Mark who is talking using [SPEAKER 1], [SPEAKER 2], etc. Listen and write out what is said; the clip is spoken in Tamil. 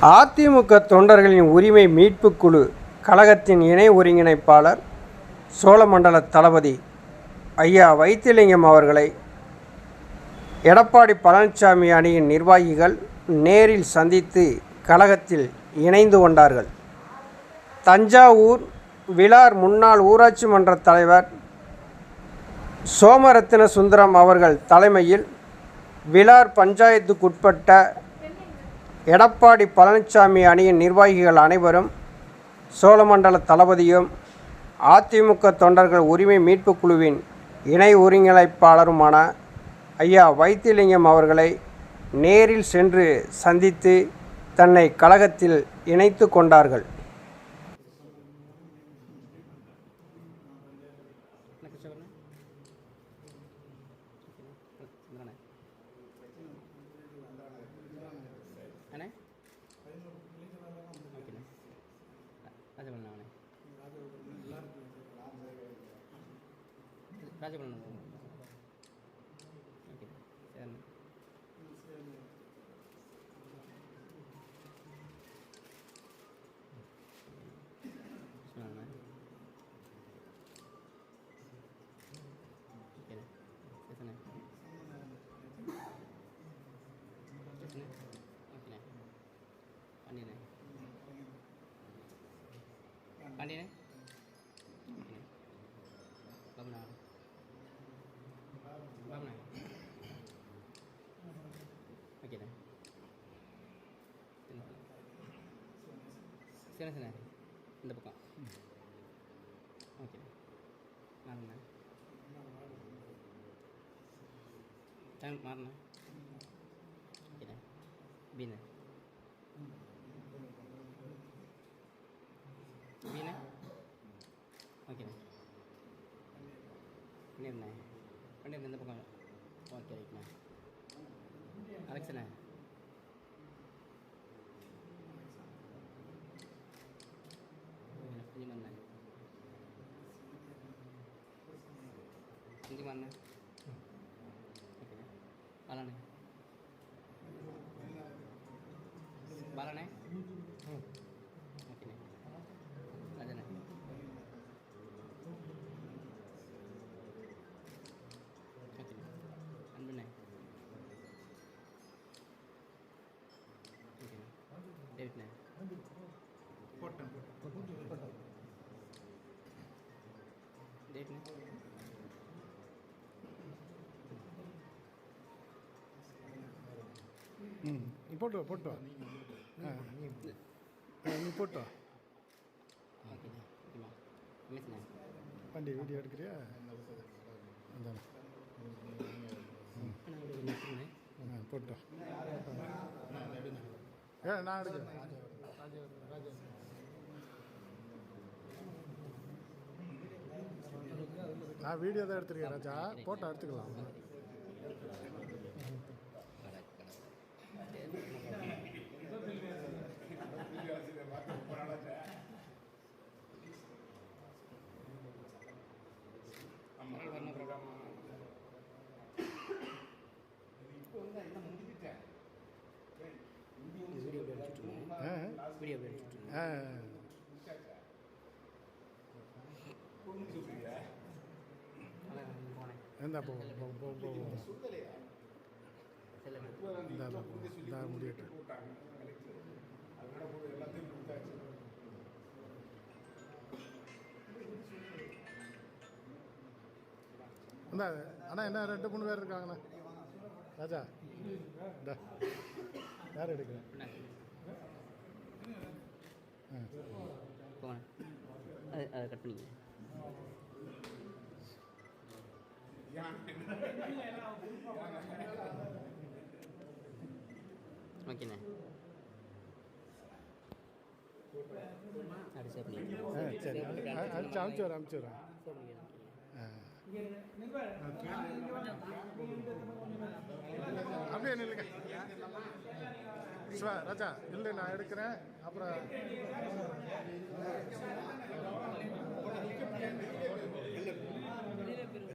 [SPEAKER 1] அதிமுக தொண்டர்களின் உரிமை மீட்புக் குழு கழகத்தின் இணை ஒருங்கிணைப்பாளர் சோழமண்டல தளபதி ஐயா வைத்திலிங்கம் அவர்களை எடப்பாடி பழனிசாமி அணியின் நிர்வாகிகள் நேரில் சந்தித்து கழகத்தில் இணைந்து கொண்டார்கள். தஞ்சாவூர் விழார் முன்னாள் ஊராட்சி மன்ற தலைவர் சோமரத்தின சுந்தரம் அவர்கள் தலைமையில் விழார் பஞ்சாயத்துக்குட்பட்ட எடப்பாடி பழனிசாமி அணியின் நிர்வாகிகள் அனைவரும் சோழமண்டல தளபதியும் அதிமுக தொண்டர்கள் உரிமை மீட்புக் குழுவின் இணை ஒருங்கிணைப்பாளருமான ஐயா வைத்திலிங்கம் அவர்களை நேரில் சென்று சந்தித்து தன்னை கழகத்தில் இணைத்து கொண்டார்கள்.
[SPEAKER 2] சொல்லுங்கள் రాజమండ్రి ఓకే సరే Isn't it? Isn't it? Okay, này. Ăn đi này. Ăn đi này. Okay. Bấm nào. சரி சரி இந்த பக்கம். ஓகே மாறுண்ணே டைம் மாறுண்ணே ஓகேண்ணே பீண்ணே பீண்ணே ஓகேண்ணே பண்ணிருந்தேன் பண்ணிருந்தேன் இந்த பக்கம். ஓகே ரைட்ண்ணே அலெக்ஸண்ணே வந்தேன். ஓகேண்ணே பாலாண்ணே. பாலாண்ணே. ஓகேண்ணே. அதானே ஓகேண்ணே. அன்புண்ணே. ஓகேண்ணே. டேவிட்ண்ணே.
[SPEAKER 3] போட்டேன் போட்டேன். டேட்ண்ணே ம் நீ போட்டு போட்டு
[SPEAKER 2] ஆ நீ போட்டு
[SPEAKER 3] பண்டி வீடியோ எடுக்கிறியா போட்டு ஏ நான் எடுக்கிறேன் நான் வீடியோ தான் எடுத்துருக்கேன் ராஜா போட்டோ எடுத்துக்கலாம் ஆ.
[SPEAKER 2] வீடியோ எப்படி அனுப்பிச்சுட்ருங்க
[SPEAKER 3] ஆ
[SPEAKER 2] போனேன்
[SPEAKER 3] எந்த இந்த இந்த முடியட்டு அண்ணா என்ன ரெண்டு மூணு பேர் இருக்காங்கண்ணா? ராஜா இந்த. யார் எடுக்கிறேன்.
[SPEAKER 2] போனேன் அது அதை கட் பண்ணிங்க ஓகேண்ணே.
[SPEAKER 3] ஆ சரி. அ- அனுப்பிச்சு அனுப்பிச்சு வரேன் அனுப்பிச்சு வரேன்
[SPEAKER 2] சேவ் பண்ணிக்கிறேன்
[SPEAKER 3] ஆ. அப்படியே நில்லுங்க. சிவா ராஜா இல்லை நான் எடுக்கிறேன். அப்புறம் இல்லை